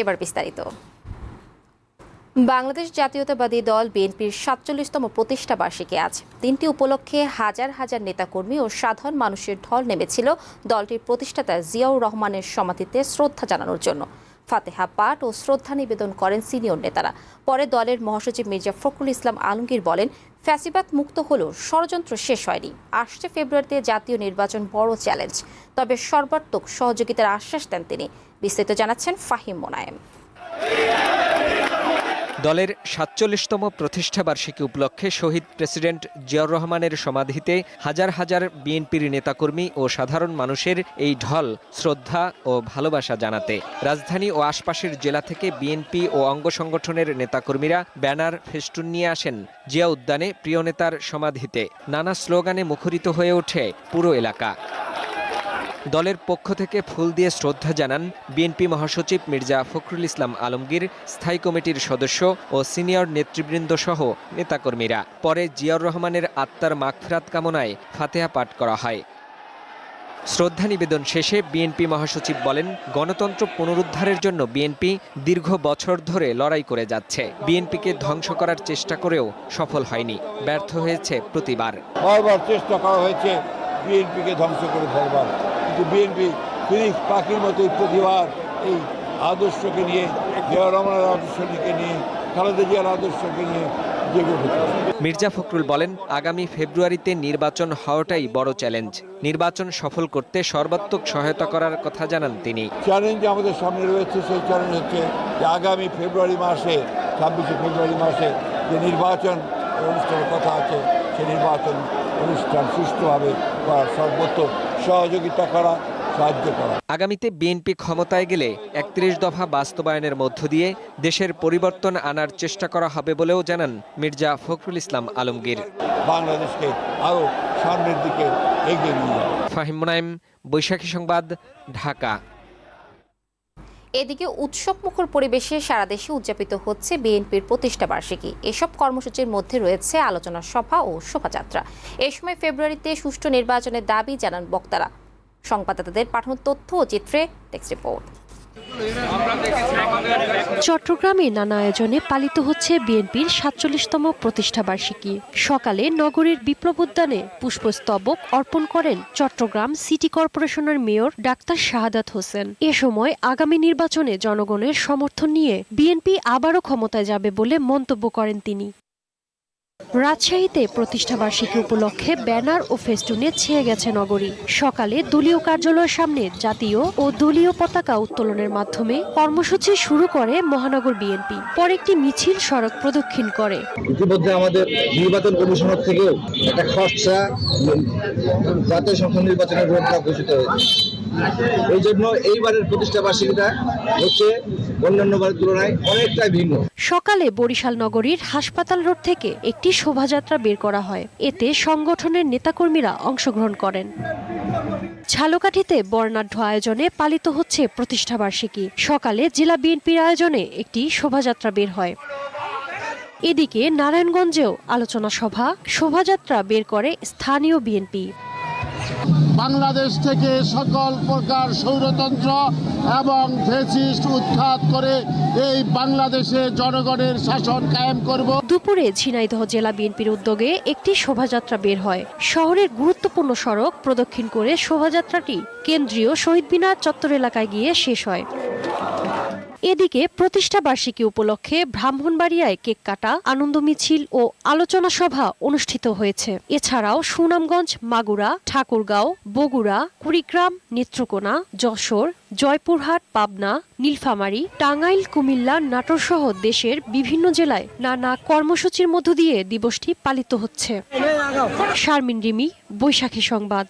এবার বিস্তারিত। বাংলাদেশ জাতীয়তাবাদী দল বিএনপির সাতচল্লিশতম প্রতিষ্ঠা বার্ষিকী আজ। দিনটি উপলক্ষে হাজার হাজার নেতাকর্মী ও সাধারণ মানুষের ঢল নেমেছিল দলটির প্রতিষ্ঠাতা জিয়াউর রহমানের সমাধিতে শ্রদ্ধা জানানোর জন্য। ফাতেহা পাঠ ও শ্রদ্ধা নিবেদন করেন সিনিয়র নেতারা। পরে দলের মহাসচিব মির্জা ফখরুল ইসলাম আলমগীর বলেন, ফ্যাসিবাদ মুক্ত হলেও ষড়যন্ত্র শেষ হয়নি। আসছে ফেব্রুয়ারিতে জাতীয় নির্বাচন বড় চ্যালেঞ্জ, তবে সর্বাত্মক সহযোগিতার আশ্বাস দেন তিনি। বিস্তারিত জানাচ্ছেন ফাহিম মোনায়েম। দলের সাতচল্লিশতম প্রতিষ্ঠাবার্ষিকী উপলক্ষে শহীদ প্রেসিডেন্ট জিয়াউর রহমানের সমাধিতে হাজার হাজার বিএনপির নেতাকর্মী ও সাধারণ মানুষের এই ঢল শ্রদ্ধা ও ভালোবাসা জানাতে। রাজধানী ও আশপাশের জেলা থেকে বিএনপি ও অঙ্গ সংগঠনের নেতাকর্মীরা ব্যানার ফেস্টুন নিয়ে আসেন জিয়া উদ্যানে প্রিয় নেতার সমাধিতে। নানা স্লোগানে মুখরিত হয়ে ওঠে পুরো এলাকা। দলের পক্ষ থেকে ফুল দিয়ে শ্রদ্ধা জানান বিএনপি মহাসচিব মির্জা ফখরুল ইসলাম আলমগীর, স্থায়ী কমিটির সদস্য ও সিনিয়র নেতৃবৃন্দ সহ নেতাকর্মীরা। পরে জিয়াউর রহমানের আত্মার মাগফিরাত কামনায় ফাতেহা পাঠ করা হয়। শ্রদ্ধা নিবেদন শেষে বিএনপি মহাসচিব বলেন, গণতন্ত্র পুনরুদ্ধারের জন্য বিএনপি দীর্ঘ বছর ধরে লড়াই করে যাচ্ছে। বিএনপিকে ধ্বংস করার চেষ্টা করেও সফল হয়নি। ব্যর্থ হয়েছে প্রতিবার। বারবার চেষ্টা করা হয়েছে বিএনপিকে ধ্বংস করে কিন্তু বিএনপি ফিনিক্স পাখির মতোই প্রতিবার এই আদর্শকে নিয়ে জিয়া রহমানের আদর্শকে নিয়ে খালেদা জিয়ার আদর্শকে নিয়ে মির্জা ফখরুল বলেন আগামী ফেব্রুয়ারিতে নির্বাচন হওয়াটাই বড় চ্যালেঞ্জ। নির্বাচন সফল করতে সর্বাত্মক সহায়তা করার কথা জানান তিনি। চ্যালেঞ্জ আমাদের সামনে রয়েছে সেই চ্যালেঞ্জ হচ্ছে যে আগামী ফেব্রুয়ারি মাসে ছাব্বিশে ফেব্রুয়ারি মাসে যে নির্বাচন অনুষ্ঠানের কথা আছে সেই নির্বাচন অনুষ্ঠান সুষ্ঠুভাবে করার সর্বোচ্চ সহযোগিতা করা সাহায্য করা। আগামীতে বিএনপি ক্ষমতায় গেলে একত্রিশ দফা বাস্তবায়নের মধ্য দিয়ে দেশের পরিবর্তন আনার চেষ্টা করা হবে বলেও জানান মির্জা ফখরুল ইসলাম আলমগীর। বাংলাদেশকে আরও সামনের দিকে এগিয়ে নিয়ে যাবে। ফাহিম মুনাইম বৈশাখী সংবাদ ঢাকা। এদিকে উৎসবমুখর পরিবেশে সারা দেশে উদযাপিত হচ্ছে বিএনপির প্রতিষ্ঠা বার্ষিকী। এসব কর্মসূচির মধ্যে রয়েছে আলোচনা সভা ও শোভাযাত্রা। এ সময় ফেব্রুয়ারিতে সুষ্ঠু নির্বাচনের দাবি জানান বক্তারা। সংবাদদাতাদের পাঠানো তথ্য ও চিত্রে টেক্সট রিপোর্ট। চট্টগ্রামে নানা আয়োজনে পালিত হচ্ছে বিএনপির সাতচল্লিশতম প্রতিষ্ঠা বার্ষিকী। সকালে নগরীর বিপ্লব উদ্যানে পুষ্পস্তবক অর্পণ করেন চট্টগ্রাম সিটি কর্পোরেশনের মেয়র ডাক্তার শাহাদাত হোসেন। এ সময় আগামী নির্বাচনে জনগণের সমর্থন নিয়ে বিএনপি আবারও ক্ষমতায় যাবে বলে মন্তব্য করেন তিনি। রাজশাহীতে প্রতিষ্ঠাবার্ষিকী উপলক্ষে ব্যানার ও ফেস্টুনে ছেয়ে গেছে নগরী। সকালে দলীয় কার্যালয়ের সামনে জাতীয় ও দলীয় পতাকা উত্তোলনের মাধ্যমে কর্মসূচি শুরু করে মহানগর বিএনপি। পরে একটি মিছিল সড়ক প্রদক্ষিণ করে। ইতিমধ্যে আমাদের নির্বাচন কমিশনার থেকেও একটা খরচা জাতীয় সংসদ নির্বাচনের রোডম্যাপ ঘোষিত হয়েছে। এই জন্য এইবারের প্রতিষ্ঠা বার্ষিকীটা হচ্ছে অন্যান্যবারের তুলনায় অনেকটাই ভিন্ন। সকালে বরিশাল নগরীর হাসপাতাল রোড থেকে একটি শোভাযাত্রা বের করা হয়। এতে সংগঠনের নেতাকর্মীরা অংশগ্রহণ করেন। ঝালকাঠিতে বর্ণাঢ্য আয়োজনে পালিত হচ্ছে প্রতিষ্ঠাবার্ষিকী। সকালে জেলা বিএনপির আয়োজনে একটি শোভাযাত্রা বের হয়। এদিকে নারায়ণগঞ্জেও আলোচনা সভা, শোভাযাত্রা বের করে স্থানীয় বিএনপি। বাংলাদেশ থেকে সকল প্রকার সৌরতন্ত্র এবং ফেসিস্ট উৎখাত করে এই বাংলাদেশে জনগণের শাসন কায়েম করব। দুপুরে ঝিনাইদহ জেলা বিএনপির উদ্যোগে একটি শোভাযাত্রা বের হয়। শহরের গুরুত্বপূর্ণ সড়ক প্রদক্ষিণ করে শোভাযাত্রাটি কেন্দ্রীয় শহীদ মিনার চত্বর এলাকায় গিয়ে শেষ হয়। এদিকে প্রতিষ্ঠা বার্ষিকী উপলক্ষে ব্রাহ্মণবাড়িয়ায় কেক কাটা, আনন্দ মিছিল ও আলোচনা সভা অনুষ্ঠিত হয়েছে। এছাড়াও সুনামগঞ্জ, মাগুরা, ঠাকুরগাঁও, বগুড়া, কুড়িগ্রাম, নেত্রকোনা, যশোর, জয়পুরহাট, পাবনা, নীলফামারী, টাঙ্গাইল, কুমিল্লা নাটোর সহ দেশের বিভিন্ন জেলায় নানা কর্মসূচির মধ্য দিয়ে দিবসটি পালিত হচ্ছে। শারমিন রিমি, বৈশাখী সংবাদ।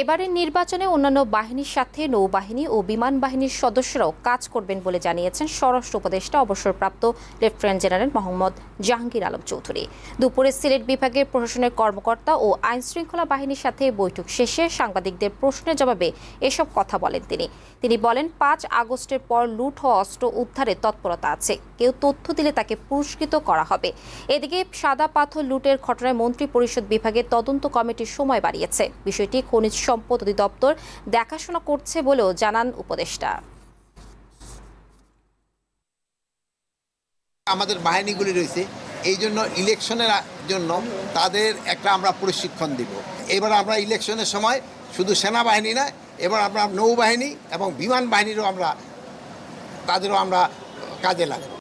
এবারের নির্বাচনে অন্যান্য বাহিনীর সাথে নৌবাহিনী ও বিমান বাহিনীর সদস্যরাও কাজ করবেন বলে জানিয়েছেন স্বরাষ্ট্র উপদেষ্টা, অবসরপ্রাপ্ত লেফটেন্যান্ট জেনারেল মোহাম্মদ জাহাঙ্গীর আলম চৌধুরী। দুপুরে সিলেট বিভাগের প্রশাসনের কর্মকর্তা ও আইন শৃঙ্খলা বাহিনীর সাথে বৈঠক শেষে সাংবাদিকদের প্রশ্নের জবাবে এসব কথা বলেন তিনি। তিনি বলেন, পাঁচ আগস্টের পর লুট হওয়া অস্ত্র উদ্ধারে তৎপরতা আছে। কেউ তথ্য দিলে তাকে পুরস্কৃত করা হবে। এদিকে সাদা পাথর লুটের ঘটনায় মন্ত্রী পরিষদ বিভাগের তদন্ত কমিটির সময় বাড়িয়েছে। বিষয়টি খনিজ সম্পদ অধিদপ্তর দেখাশোনা করছে বলেও জানান উপদেষ্টা। আমাদের বাহিনীগুলি রয়েছে, এই জন্য ইলেকশনের জন্য তাদের একটা আমরা প্রশিক্ষণ দিব। এবার আমরা ইলেকশনের সময় শুধু সেনাবাহিনী না, এবার আমরা নৌবাহিনী এবং বিমান বাহিনীরও আমরা, তাদেরও আমরা কাজে লাগাব।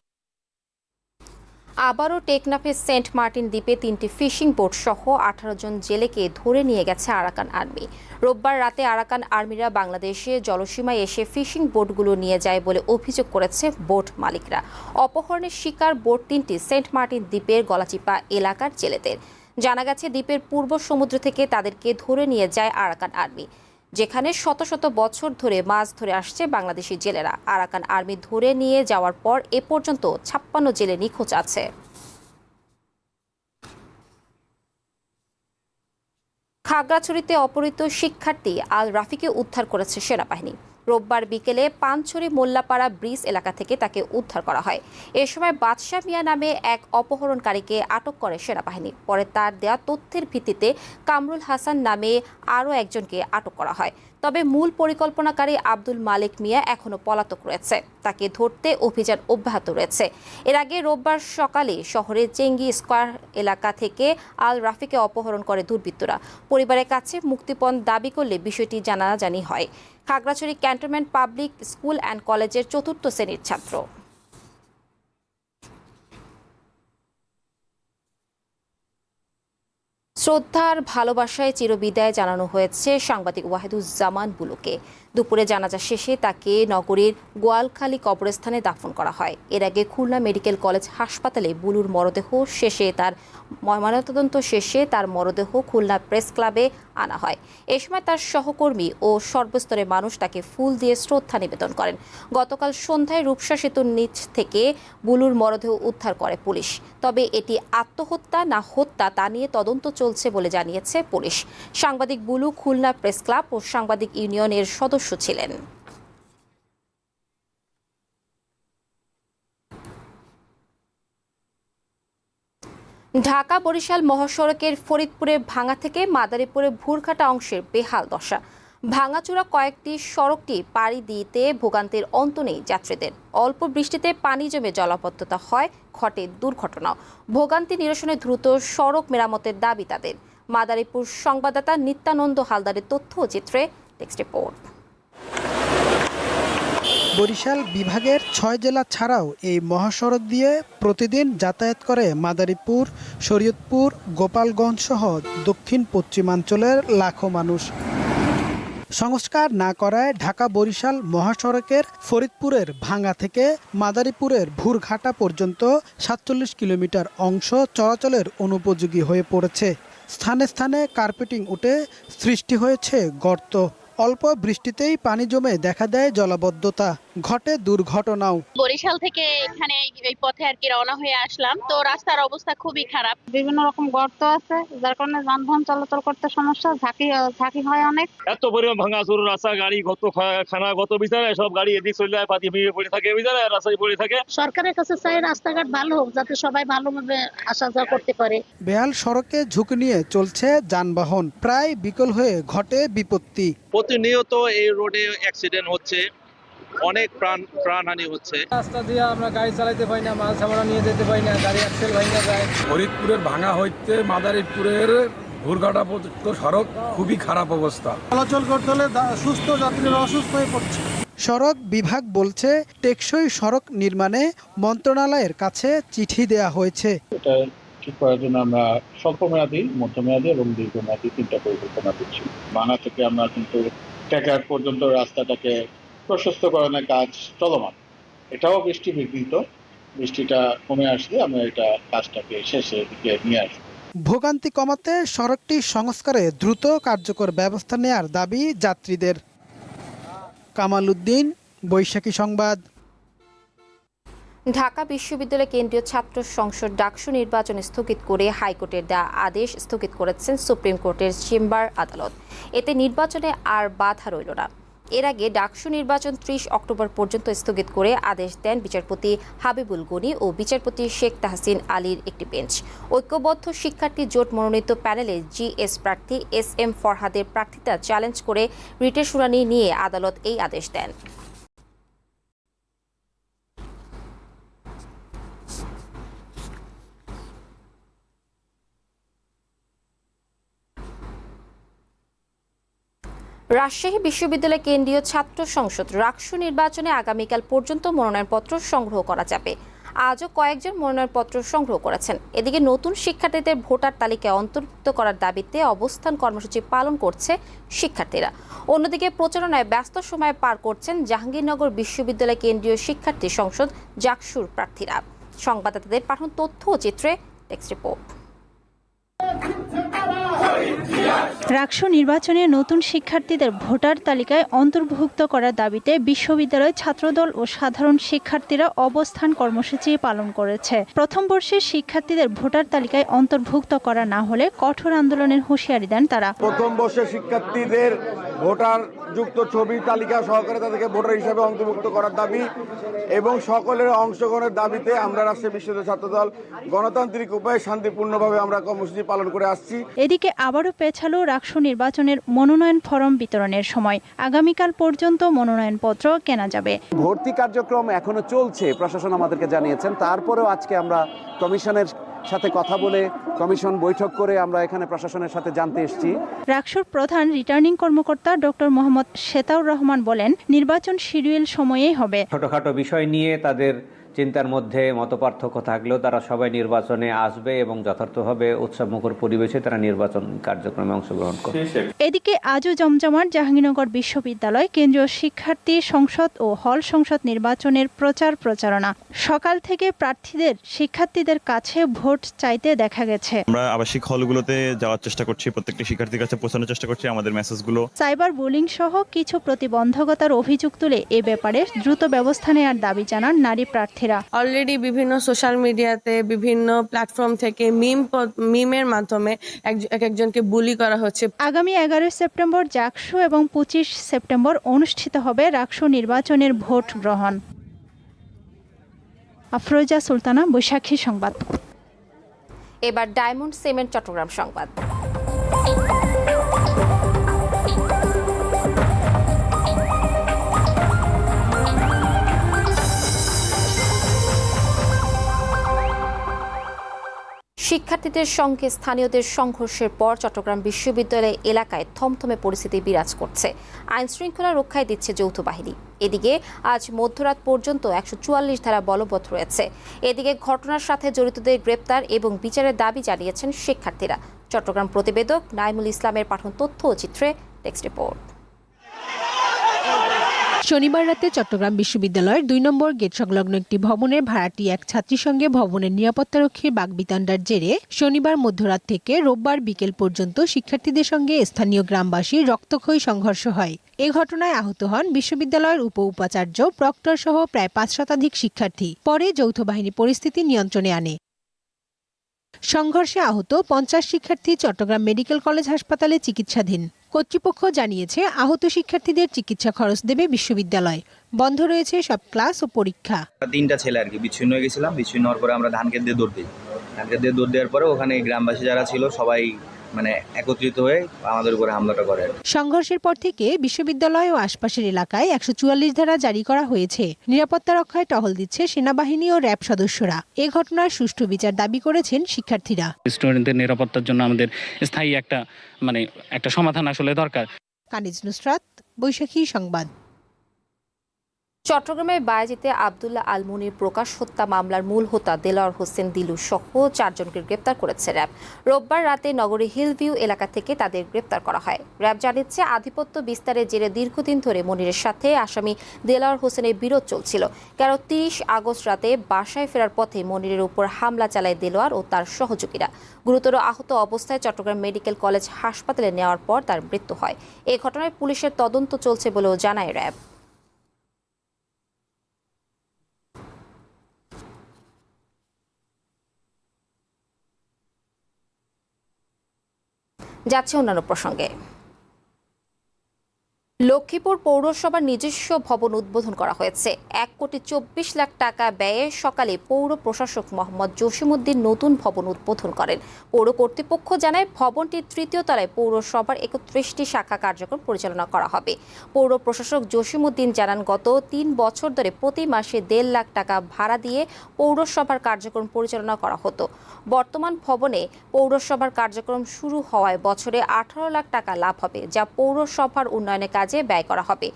আবারও টেকনাফে সেন্ট মার্টিন দ্বীপে তিনটি ফিশিং বোট সহ আঠারো জন জেলেকে ধরে নিয়ে গেছে আরাকান আর্মি। রোববার রাতে আরাকান আর্মিরা বাংলাদেশে জলসীমায় এসে ফিশিং বোটগুলো নিয়ে যায় বলে অভিযোগ করেছে বোট মালিকরা। অপহরণের শিকার বোট তিনটি সেন্ট মার্টিন দ্বীপের গলাচিপা এলাকার জেলেদের। জানা গেছে, দ্বীপের পূর্ব সমুদ্র থেকে তাদেরকে ধরে নিয়ে যায় আরাকান আর্মি। যেখানে শত শত বছর ধরে মাছ ধরে আসছে বাংলাদেশি জেলেরা। আরাকান আর্মি ধরে নিয়ে যাওয়ার পর এ পর্যন্ত ছাপ্পান্ন জেলে নিখোঁজ আছে। খাগড়াছড়িতে অপহৃত শিক্ষার্থী আল রাফিকে উদ্ধার করেছে সেনাবাহিনী। রোববার বিকেলে পানছড়ি মোল্লাপাড়া ব্রিজ এলাকা থেকে তাকে উদ্ধার করা হয়। এ সময় বাদশাহ মিয়া নামে এক অপহরণকারীকে আটক করে সেনাবাহিনী। পরে তার দেয়া তথ্যের ভিত্তিতে কামরুল হাসান নামে আরও একজনকে আটক করা হয়। তবে মূল পরিকল্পনাকারী আব্দুল মালিক মিয়া এখনও পলাতক রয়েছে। তাকে ধরতে অভিযান অব্যাহত রয়েছে। এর আগে রোববার সকালে শহরের চেঙ্গি স্কোয়ার এলাকা থেকে আল রাফিকে অপহরণ করে দুর্বৃত্তরা। পরিবারের কাছে মুক্তিপণ দাবি করলে বিষয়টি জানাজানি হয়। Khagrachari cantonment public school and কলেজের চতুর্থ শ্রেণির ছাত্র। শ্রদ্ধার ভালোবাসায় চিরবিদায় জানানো হয়েছে সাংবাদিক ওয়াহিদুজ্জামান বুলুকে। দুপুরে জানাজা শেষে তাকে নগরীর গোয়ালখালী কবরস্থানে দাফন করা হয়। এর আগে খুলনা মেডিকেল কলেজ হাসপাতালে বুলুর মরদেহ শেষে তার ময়নাতদন্ত শেষে তার মরদেহ খুলনা প্রেস ক্লাবে আনা হয়। এ সময় তার সহকর্মী ও সর্বস্তরের মানুষ তাকে ফুল দিয়ে শ্রদ্ধা নিবেদন করেন। গতকাল সন্ধ্যায় রূপসা সেতুর নিচ থেকে বুলুর মরদেহ উদ্ধার করে পুলিশ। তবে এটি আত্মহত্যা, না হত্যা, তা নিয়ে তদন্ত চলছে বলে জানিয়েছে পুলিশ। সাংবাদিক বুলু, খুলনা প্রেস ক্লাব ও সাংবাদিক ইউনিয়নের সদস্য ছিলেন। ঢাকা বরিশাল মহাসড়কের ফরিদপুরে ভাঙা থেকে মাদারীপুরে ভুরঘাটা অংশের বেহাল দশা। ভাঙাচোরা কয়েকটি সড়কটি পাড়ি দিতে ভোগান্তির অন্ত নেই যাত্রীদের। অল্প বৃষ্টিতে পানি জমে জলাবদ্ধতা হয়, ঘটে দুর্ঘটনাও ভোগান্তি নিরসনে দ্রুত সড়ক মেরামতের দাবি তাদের। মাদারীপুর সংবাদদাতা নিত্যানন্দ হালদারের তথ্য চিত্রে টেক্সট রিপোর্ট। বরিশাল বিভাগের ছয় জেলা ছাড়াও এই মহাসড়ক দিয়ে প্রতিদিন যাতায়াত করে মাদারীপুর, শরীয়তপুর, গোপালগঞ্জ সহ দক্ষিণ পশ্চিমাঞ্চলের লাখো মানুষ। সংস্কার না করায় ঢাকা বরিশাল মহাসড়কের ফরিদপুরের ভাঙ্গা থেকে মাদারীপুরের ভুরঘাটা পর্যন্ত সাতচল্লিশ কিলোমিটার অংশ চলাচলের অনুপযোগী হয়ে পড়েছে। স্থানে স্থানে কার্পেটিং উঠে সৃষ্টি হয়েছে গর্ত। অল্প বৃষ্টিতেই পানি জমে দেখা দেয় জলাবদ্ধতা। ঘটে দুর্ঘটনাও। বরিশাল থেকে এখানে এই পথে আর কি রওনা হয়ে আসলাম। তো রাস্তার অবস্থা খুবই খারাপ। বিভিন্ন রকম গর্ত আছে যার কারণে যানবাহন চলাচল করতে সমস্যা ঝাঁকি ঝাঁকি হয় অনেক। এত পরিমাণ ভাঙাচুর রাস্তা গাড়ি গত খানা গত বিচারে সব গাড়ি এদিক চলে যায় পাতি ভেঙে পড়ে থাকে বিচারে রাস্তায় পড়ে থাকে। সরকারের কাছে চাই রাস্তাঘাট ভালো হোক যাতে সবাই ভালোভাবে আসা যাওয়া করতে পারে। বেহাল সড়কে ঝুঁকি নিয়ে চলছে যানবাহন। প্রায় বিকল হয়ে ঘটে বিপত্তি। প্রতিনিয়ত এই রোডে অ্যাক্সিডেন্ট হচ্ছে। অনেক প্রাণ প্রাণহানি হচ্ছে। রাস্তা দিয়ে আমরা গাড়ি চালাতে পারি না মাল সামানা নিয়ে যেতে পারি না গাড়ি অ্যাক্সেল ভাঙা যায়। ফরিদপুরের ভাঙা হইতে মাদারীপুরের ঘুরঘাটা পর্যন্ত সড়ক খুবই খারাপ অবস্থা। চলাচল করতে হলে সুস্থ যাত্রীরা অসুস্থ হয়ে পড়ছে। সড়ক বিভাগ বলছে টেকসই সড়ক নির্মাণে মন্ত্রণালয়ের কাছে চিঠি দেয়া হয়েছে। ঠিক করার জন্য আমরা স্বল্পমেয়াদী, মধ্যমেয়াদী এবং দীর্ঘমেয়াদী তিনটা পরিকল্পনা দিচ্ছি মানা থেকে আমরা কিন্তু টেকার পর্যন্ত রাস্তাটাকে প্রশস্তকরণের কাজ চলমান। এটাও বৃষ্টি বিঘ্নিত। বৃষ্টিটা কমে আসলে আমরা এটা কাজটাকে শেষের দিকে নিয়ে আসব। ভোগান্তি কমাতে সড়কটি সংস্কারে দ্রুত কার্যকর ব্যবস্থা নেয়ার দাবি যাত্রীদের। কামাল উদ্দিন, বৈশাখী সংবাদ। ঢাকা বিশ্ববিদ্যালয় কেন্দ্রীয় ছাত্র সংসদ ডাকসু নির্বাচন স্থগিত করে হাইকোর্টের দেওয়া আদেশ স্থগিত করেছেন সুপ্রিম কোর্টের চেম্বার আদালত। এতে নির্বাচনে আর বাধা রইল না। এর আগে ডাকসু নির্বাচন ত্রিশ অক্টোবর পর্যন্ত স্থগিত করে আদেশ দেন বিচারপতি হাবিবুল গনি ও বিচারপতি শেখ তাহসিন আলীর একটি বেঞ্চ। ঐক্যবদ্ধ শিক্ষার্থী জোট মনোনীত প্যানেলে জিএস প্রার্থী এস এম ফরহাদের প্রার্থিতা চ্যালেঞ্জ করে রিটের শুনানি নিয়ে আদালত এই আদেশ দেন। রাজশাহী বিশ্ববিদ্যালয় কেন্দ্রীয় ছাত্র সংসদ রাকসু নির্বাচনে আগামীকাল পর্যন্ত মনোনয়নপত্র সংগ্রহ করা যাবে। আজও কয়েকজন মনোনয়নপত্র সংগ্রহ করেছেন। এদিকে নতুন শিক্ষার্থীদের ভোটার তালিকায় অন্তর্ভুক্ত করার দাবিতে অবস্থান কর্মসূচি পালন করছে শিক্ষার্থীরা। অন্যদিকে প্রচারণায় ব্যস্ত সময় পার করছেন জাহাঙ্গীরনগর বিশ্ববিদ্যালয় কেন্দ্রীয় শিক্ষার্থী সংসদ জাকসুর প্রার্থীরা। সংবাদদাতাদের পাঠানো তথ্য ও চিত্রে টেক্সট রিপোর্ট। রাকসু নির্বাচনে নতুন শিক্ষার্থীদের ভোটার তালিকায় অন্তর্ভুক্ত করার দাবিতে বিশ্ববিদ্যালয় ছাত্রদল ও সাধারণ শিক্ষার্থীরা অবস্থান কর্মসূচি পালন করেছে। প্রথম বর্ষের শিক্ষার্থীদের ভোটার তালিকায় অন্তর্ভুক্ত করা না হলে কঠোর আন্দোলনের হুঁশিয়ারি দেন তারা। প্রথম বর্ষের শিক্ষার্থীদের ভোটার যুক্ত ছবি তালিকা সহকারে তাদেরকে ভোটার হিসাবে অন্তর্ভুক্ত করার দাবি এবং সকলের অংশগ্রহণের দাবিতে আমরা রাজশাহী বিশ্ববিদ্যালয় ছাত্রদল গণতান্ত্রিক উপায়ে শান্তিপূর্ণভাবে আমরা কর্মসূচি পালন করে আসছি। এদিকে আবারও পেছালো রাকসু নির্বাচনের মনোনয়ন ফরম বিতরণের সময়। আগামীকাল পর্যন্ত মনোনয়নপত্র কেনা যাবে। ভর্তি কার্যক্রম এখনও চলছে প্রশাসন আমাদেরকে জানিয়েছেন। তারপরেও আজকে আমরা কমিশনের সাথে কথা বলে কমিশন বৈঠক করে আমরা এখানে প্রশাসনের সাথে জানতে এসেছি। রাকসুর প্রধান রিটার্নিং কর্মকর্তা ডক্টর মোহাম্মদ শেতাউর রহমান বলেন নির্বাচন শিডিউল সময়েই হবে। ছোটখাটো বিষয় নিয়ে তাদের চিন্তার মধ্যে মতপার্থক্য থাকলেও তারা সবাই নির্বাচনে আসবে এবং যথার্থভাবে উৎসবমুখর পরিবেশে তারা নির্বাচন কার্যক্রমে অংশগ্রহণ করবে। এদিকে আজও জমজমাট জাহাঙ্গীরনগর বিশ্ববিদ্যালয় কেন্দ্রীয় শিক্ষার্থী সংসদ ও হল সংসদ নির্বাচনের প্রচার প্রচারণা। সকাল থেকে প্রার্থীদের শিক্ষার্থীদের কাছে ভোট চাইতে দেখা গেছে। আমরা আবাসিক হলগুলোতে যাওয়ার চেষ্টা করছি প্রত্যেকটি শিক্ষার্থীর কাছে পৌঁছানোর চেষ্টা করছি আমাদের মেসেজগুলো। সাইবার বুলিং সহ কিছু প্রতিবন্ধকতার অভিযোগ তুলে এ ব্যাপারে দ্রুত ব্যবস্থা নেওয়ার দাবি জানান নারী প্রার্থীরা অলরেডি বিভিন্ন সোশ্যাল মিডিয়াতে বিভিন্ন প্ল্যাটফর্ম থেকে মিম মিমের মাধ্যমে এক- এক একজনকে বুলি করা হচ্ছে। আগামী এগারোই সেপ্টেম্বর জাকসু এবং পঁচিশ সেপ্টেম্বর অনুষ্ঠিত হবে রাকসু নির্বাচনের ভোট গ্রহণ। আফরোজা সুলতানা বৈশাখী সংবাদ। এবার ডায়মন্ড সিমেন্ট চট্টগ্রাম সংবাদ। শিক্ষার্থীদের সঙ্গে স্থানীয়দের সংঘর্ষের পর চট্টগ্রাম বিশ্ববিদ্যালয় এলাকায় থমথমে পরিস্থিতি বিরাজ করছে। আইন শৃঙ্খলা রক্ষায় দিচ্ছে যৌথ বাহিনী। এদিকে আজ মধ্যরাত পর্যন্ত একশো চুয়াল্লিশ ধারা বলবৎ রয়েছে। এদিকে ঘটনার সাথে জড়িতদের গ্রেপ্তার এবং বিচারের দাবি জানিয়েছেন শিক্ষার্থীরা। চট্টগ্রাম প্রতিবেদক নাইমুল ইসলামের পাঠন তথ্য ও চিত্রে টেক্সট রিপোর্ট। শনিবার রাতে চট্টগ্রাম বিশ্ববিদ্যালয়ের দুই নম্বর গেট সংলগ্ন একটি ভবনের ভাড়াটি এক ছাত্রীর সঙ্গে ভবনের নিরাপত্তারক্ষীর বাগবিতান্ডার জেরে শনিবার মধ্যরাত থেকে রোববার বিকেল পর্যন্ত শিক্ষার্থীদের সঙ্গে স্থানীয় গ্রামবাসীর রক্তক্ষয়ী সংঘর্ষ হয়। এ ঘটনায় আহত হন বিশ্ববিদ্যালয়ের উপ উপাচার্য প্রক্টর সহ প্রায় পাঁচ শতাধিক শিক্ষার্থী। পরে যৌথ বাহিনী পরিস্থিতি নিয়ন্ত্রণে আনে। সংঘর্ষে আহত পঞ্চাশ শিক্ষার্থী চট্টগ্রাম মেডিকেল কলেজ হাসপাতালে চিকিৎসাধীন। কর্তৃপক্ষ জানিয়েছে, আহত শিক্ষার্থীদের চিকিৎসা খরচ দেবে বিশ্ববিদ্যালয়। বন্ধ রয়েছে সব ক্লাস ও পরীক্ষা। তিনটা ছেলে আর কি, বিচ্ছিন্ন হয়ে গেছিলাম। বিচ্ছিন্ন হওয়ার পরে আমরা ধানকে দিয়ে দৌড় দিই। ধানকে দিয়ে দৌড় দেওয়ার পরে ওখানে গ্রামবাসী যারা ছিল, সবাই মানে একত্রিত হয়ে আমাদের উপরে হামলাটা করে সংঘর্ষের পর থেকে বিশ্ববিদ্যালয় ও আশপাশের এলাকায় একশো চুয়াল্লিশ ধারা জারি করা হয়েছে। নিরাপত্তা রক্ষায় টহল দিচ্ছে সেনাবাহিনী ও র্যাব সদস্যরা। এ ঘটনার সুষ্ঠু বিচার দাবি করেছেন শিক্ষার্থীরা। স্টুডেন্টদের নিরাপত্তার জন্য আমাদের স্থায়ী একটা মানে একটা সমাধান আসলে দরকার। কানিজ নুসরাত বৈশাখী সংবাদ। চট্টগ্রামের বায়াজিতে আবদুল্লাহ আলমুনির প্রকাশ হত্যা মামলার মূল হোতা দেলোয়ার হোসেন দিলু সহ চারজনকে গ্রেপ্তার করেছে র্যাব। রোববার রাতে নগরী হিলভিউ এলাকা থেকে তাদের গ্রেপ্তার করা হয়। র্যাব জানিয়েছে, আধিপত্য বিস্তারের জেরে দীর্ঘদিন ধরে মনিরের সাথে আসামি দেলোয়ার হোসেনের বিরোধ চলছিল। কেন তিরিশ আগস্ট রাতে বাসায় ফেরার পথে মনিরের উপর হামলা চালায় দেলোয়ার ও তার সহযোগীরা। গুরুতর আহত অবস্থায় চট্টগ্রাম মেডিকেল কলেজ হাসপাতালে নেওয়ার পর তার মৃত্যু হয়। এ ঘটনায় পুলিশের তদন্ত চলছে বলেও জানায় র্যাব। যাচ্ছে অন্যান্য প্রসঙ্গে। লক্ষ্মীপুর পৌরসভার নিজস্ব ভবন উদ্বোধন করা হয়েছে। এক কোটি চব্বিশ লাখ টাকা ব্যয়ে সকালে পৌর প্রশাসক মোহাম্মদ জসিমুদ্দিন নতুন ভবন উদ্বোধন করেন। পৌর কর্তৃপক্ষ জানায় ভবনটির তৃতীয় তলায় পৌরসভার একত্রিশটি শাখা কার্যক্রম পরিচালনা করা হবে। পৌর প্রশাসক জসিমুদ্দিন জানান, গত তিন বছর ধরে প্রতি মাসে দেড় লাখ টাকা ভাড়া দিয়ে পৌরসভার কার্যক্রম পরিচালনা করা হতো। বর্তমান ভবনে পৌরসভার কার্যক্রম শুরু হওয়ায় বছরে আঠারো লাখ টাকা লাভ হবে, যা পৌরসভার উন্নয়নে কাজে ব্যয় করা হবে।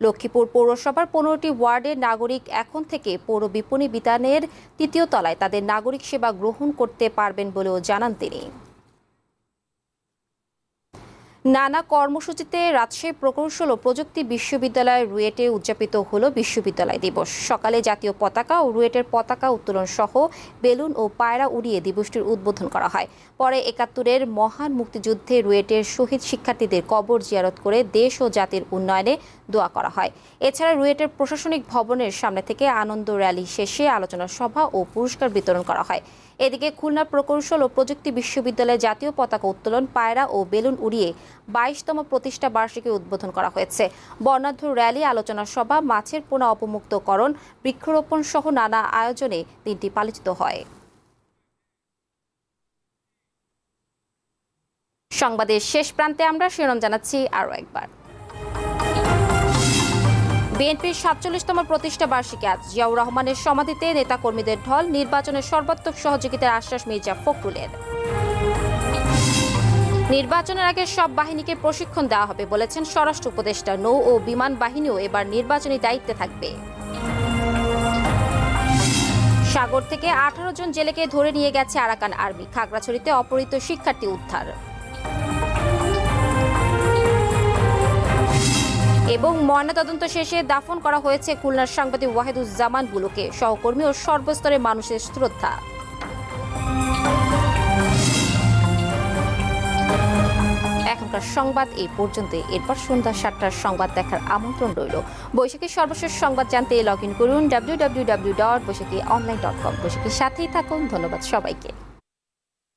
লক্ষ্মীপুর পৌরসভার পনেরোটি ওয়ার্ডের নাগরিক এখন থেকে পৌর বিপণী বিতানের তৃতীয় তলায় তাদের নাগরিক সেবা গ্রহণ করতে পারবেন বলেও জানান তিনি। নানা কর্মসূচিতে রাজশাহী প্রকৌশল ও প্রযুক্তি বিশ্ববিদ্যালয় রুয়েটে উদযাপিত হল বিশ্ববিদ্যালয় দিবস। সকালে জাতীয় পতাকা ও রুয়েটের পতাকা উত্তোলন সহ বেলুন ও পায়রা উড়িয়ে দিবসটির উদ্বোধন করা হয়। পরে একাত্তরের মহান মুক্তিযুদ্ধে রুয়েটের শহীদ শিক্ষার্থীদের কবর জিয়ারত করে দেশ ও জাতির উন্নয়নে দোয়া করা হয়। এছাড়া রুয়েটের প্রশাসনিক ভবনের সামনে থেকে আনন্দ র্যালি শেষে আলোচনা সভা ও পুরস্কার বিতরণ করা হয়। এদিকে খুলনা প্রকৌশল ও প্রযুক্তি বিশ্ববিদ্যালয়ে জাতীয় পতাকা উত্তোলন, পায়রা ও বেলুন উড়িয়ে বাইশতম প্রতিষ্ঠা বার্ষিকী উদ্বোধন করা হয়েছে। বর্ণাঢ্য র্যালি, আলোচনা সভা, মাছের পোনা অপমুক্তকরণ বৃক্ষরোপণ সহ নানা আয়োজনে দিনটি পালিত হয়। সংবাদের শেষ প্রান্তে আমরা শিরোনাম জানাচ্ছি আরও একবার। বিএনপির সাতচল্লিশতম প্রতিষ্ঠা বার্ষিকী আজ। জিয়াউর রহমানের সমাধিতে নেতাকর্মীদের ঢল নির্বাচনের সর্বাত্মক সহযোগিতার আশ্বাস মির্জা ফখরুলের। নির্বাচনের আগে সব বাহিনীকে প্রশিক্ষণ দেওয়া হবে বলেছেন স্বরাষ্ট্র উপদেষ্টা। নৌ ও বিমান বাহিনীও এবার নির্বাচনী দায়িত্বে থাকবে। সাগর থেকে আঠারো জন জেলেকে ধরে নিয়ে গেছে আরাকান আর্মি। খাগড়াছড়িতে অপহৃত শিক্ষার্থী উদ্ধার। এবং ময়নাতদন্ত শেষে দাফন করা হয়েছে খুলনার সাংবাদিক ওয়াহিদুজ্জামান বুলুকে। সহকর্মী ও সর্বস্তরের মানুষের শ্রদ্ধা। এখনকার সংবাদ এই পর্যন্ত এরপর সন্ধ্যা সাতটার সংবাদ দেখার আমন্ত্রণ রইল। বৈশাখীর সর্বশেষ সংবাদ জানতে লগ ইন করুন W W W dot Baishakhi online dot com বৈশাখীর সাথেই থাকুন। ধন্যবাদ সবাইকে।